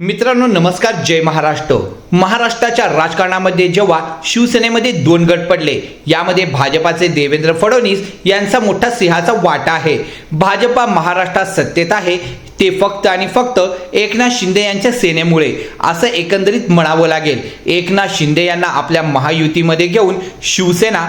मित्रांनो नमस्कार जय महाराष्ट्र. महाराष्ट्राच्या राजकारणामध्ये जेव्हा शिवसेनेमध्ये दोन गट पडले यामध्ये भाजपाचे देवेंद्र फडणवीस यांचा मोठा सिंहाचा वाटा आहे. भाजपा महाराष्ट्रात सत्तेत आहे ते फक्त आणि फक्त एकनाथ शिंदे यांच्या सेनेमुळे असं एकंदरीत म्हणावं लागेल. एकनाथ शिंदे यांना आपल्या महायुतीमध्ये घेऊन शिवसेना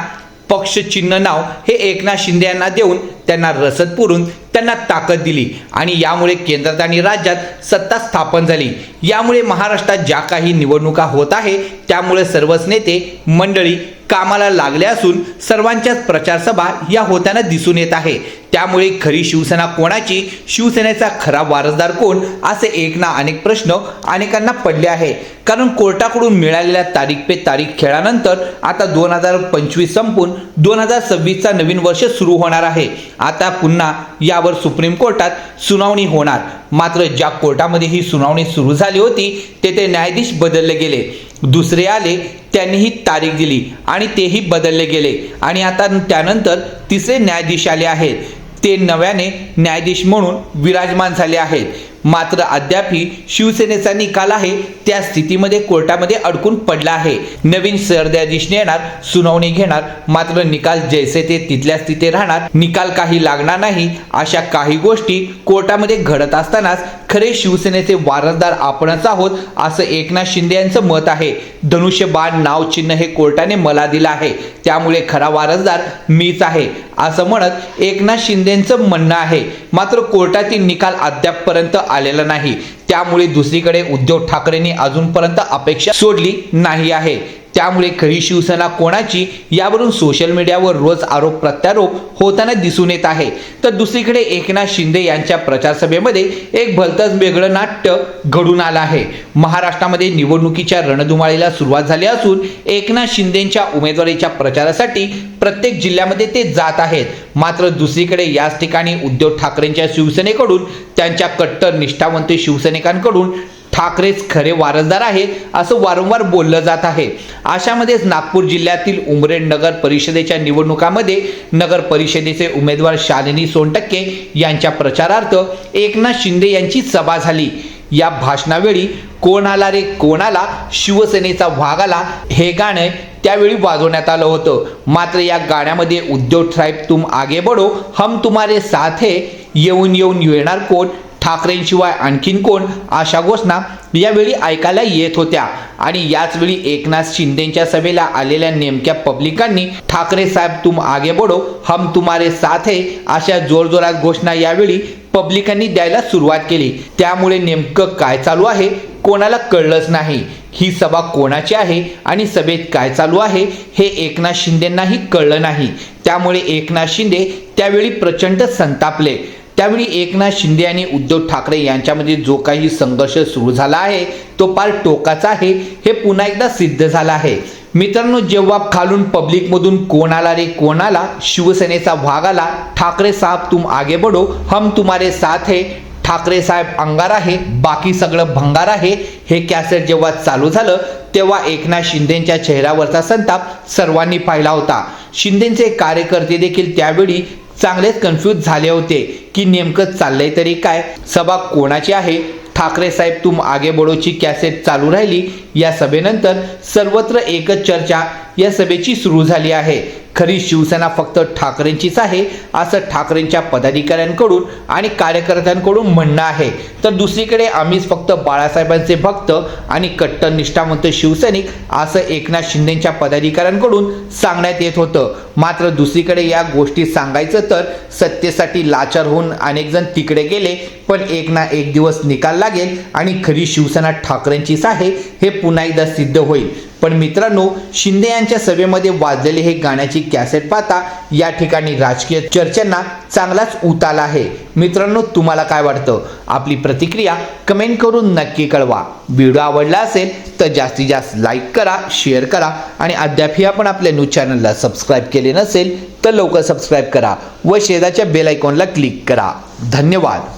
पक्ष चिन्ह नाव हे एकनाथ शिंदे यांना देऊन त्यांना रसद पुरून त्यांना ताकद दिली. आणि यामुळे केंद्रात आणि राज्यात सत्ता स्थापन झाली. यामुळे महाराष्ट्रात ज्या काही निवडणुका होत आहे त्यामुळे सर्वच नेते मंडळी कामाला लागले असून सर्वांच्याच प्रचारसभा या होताना दिसून येत आहे. त्यामुळे खरी शिवसेना कोणाची? शिवसेनेचा खरा वारसदार कोण? असे एक ना अनेक प्रश्न अनेकांना पडले आहे. कारण कोर्टाकडून मिळालेल्या तारीख पे तारीख खेळानंतर आता दोन हजार पंचवीस संपून दोन हजार सव्वीसचा नवीन वर्ष सुरू होणार आहे. आता पुन्हा यावर सुप्रीम कोर्टात सुनावणी होणार. मात्र ज्या कोर्टामध्ये ही सुनावणी सुरू झाली होती तेथे न्यायाधीश बदलले गेले. दुसरे आले त्यांनीही तारीख दिली आणि तेही बदलले गेले. आणि आता त्यानंतर तिसरे न्यायाधीश आले आहेत. ते नव्याने न्यायाधीश म्हणून विराजमान झाले आहेत. मात्र अद्यापही शिवसेनेचा निकाल आहे त्या स्थितीमध्ये कोर्टामध्ये अडकून पडला आहे. नवीन सरन्यायाधीश येणार सुनावणी घेणार मात्र निकाल जैसे ते तिथल्याच तिथे राहणार निकाल काही लागणार नाही अशा काही गोष्टी कोर्टामध्ये घडत असतानाच खरे शिवसेनेचे वारसदार आपणच आहोत असं एकनाथ शिंदे यांचं मत आहे. धनुष्यबाण नाव चिन्ह हे कोर्टाने मला दिलं आहे त्यामुळे खरा वारसदार मीच आहे असं म्हणत एकनाथ शिंदेचं म्हणणं आहे. मात्र कोर्टातील निकाल अद्यापपर्यंत आलेला नाही. त्यामुळे दुसरीकडे उद्धव ठाकरेंनी अजूनपर्यंत अपेक्षा सोडली नाही आहे. त्यामुळे खरी शिवसेना कोणाची यावरून सोशल मीडियावर रोज आरोप प्रत्यारोप होताना दिसून येत आहे. तर दुसरीकडे एकनाथ शिंदे यांच्या प्रचारसभेमध्ये एक भलतंच वेगळं नाट्य घडून आलं आहे. महाराष्ट्रामध्ये निवडणुकीच्या रणधुमाळीला सुरुवात झाली असून एकनाथ शिंदेच्या उमेदवारीच्या प्रचारासाठी प्रत्येक जिल्ह्यामध्ये ते जात आहेत. मात्र दुसरीकडे याच ठिकाणी उद्धव ठाकरेंच्या शिवसेनेकडून त्यांच्या कट्टर निष्ठावंत शिवसैनिकांकडून ठाकरेच खरे वारसदार आहेत असं वारंवार बोललं जात आहे. अशामध्येच नागपूर जिल्ह्यातील उमरेड नगर परिषदेच्या निवडणुकामध्ये नगर परिषदेचे उमेदवार शालिनी सोनटक्के यांच्या प्रचारार्थ एकनाथ शिंदे यांची सभा झाली. या भाषणावेळी कोण आला रे कोणाला शिवसेनेचा वाघ आला हे गाणं त्यावेळी वाजवण्यात आलं होतं. मात्र या गाण्यामध्ये उद्धव साहेब तुम आगे बढो हम तुम्हारे साथ हे येऊन येऊन येणार कोण? ठाकरेंशिवाय आणखीन कोण? अशा घोषणा यावेळी ऐकायला येत होत्या. आणि याचवेळी एकनाथ शिंदेच्या सभेला आलेल्या नेमक्या पब्लिकांनी ठाकरे साहेब तुम आगे बढो हम तुम्हारे साथ है अशा जोरजोरात घोषणा यावेळी पब्लिकांनी द्यायला सुरुवात केली. त्यामुळे नेमकं काय चालू आहे कोणाला कळलंच नाही. ही सभा कोणाची आहे आणि सभेत काय चालू आहे हे एकनाथ शिंदेंनाही कळलं नाही. त्यामुळे एकनाथ शिंदे त्यावेळी प्रचंड संतापले. त्यावेळी एकनाथ शिंदे आणि उद्धव ठाकरे यांच्यामध्ये जो काही संघर्ष सुरू झाला आहे तो फार टोकाचा आहे. हे पुन्हा एकदा सिद्ध झालं आहे. मित्रांनो जेव्हा खालून पब्लिकमधून कोण आला रे कोण आला? शिवसेनेचा भाग आला. ठाकरे साहेब तुम आगे बढो. हम तुम्हारे साथ है. ठाकरे साहेब अंगार आहे बाकी सगळं भंगार आहे. हे कॅसेट जेव्हा चालू झालं तेव्हा एकनाथ शिंदेच्या चेहऱ्यावरचा संताप सर्वांनी पाहिला होता. शिंदेचे कार्यकर्ते देखील त्यावेळी चांगलेच कन्फ्यूज झाले होते की नेमकं चाललंय तरी काय? सभा कोणाची आहे? ठाकरे साहेब तुम आगे बडोची कॅसेट चालू राहिली? या सभेनंतर सर्वत्र एकच चर्चा या सभेची सुरू झाली आहे. खरी शिवसेना फक्त ठाकरेंचीच आहे असं ठाकरेंच्या पदाधिकाऱ्यांकडून आणि कार्यकर्त्यांकडून म्हणणं आहे. तर दुसरीकडे आम्हीच फक्त बाळासाहेबांचे भक्त आणि कट्टर निष्ठावंत शिवसैनिक असं एकनाथ शिंदेच्या पदाधिकाऱ्यांकडून सांगण्यात येत होतं. मात्र दुसरीकडे या गोष्टी सांगायचं तर सत्तेसाठी लाचार होऊन अनेक जण तिकडे गेले पण एक ना एक दिवस निकाल लागेल आणि खरी शिवसेना ठाकरेंचीच आहे हे पुन्हा एकदा सिद्ध होईल. पण मित्रांनो शिंदे यांच्या सभेमध्ये वाजलेले हे गाण्याची कॅसेट पाहता या ठिकाणी राजकीय चर्चांना चांगलाच उताला आहे. मित्रांनो तुम्हाला काय वाटतं? आपली प्रतिक्रिया कमेंट करून नक्की कळवा. व्हिडिओ आवडला असेल तर जास्तीत जास्त लाईक करा शेअर करा आणि अद्यापही आपण आपल्या न्यूज चॅनलला सबस्क्राईब केले नसेल तर लवकर सबस्क्राईब करा व शेजारच्या बेल आयकॉनला क्लिक करा. धन्यवाद.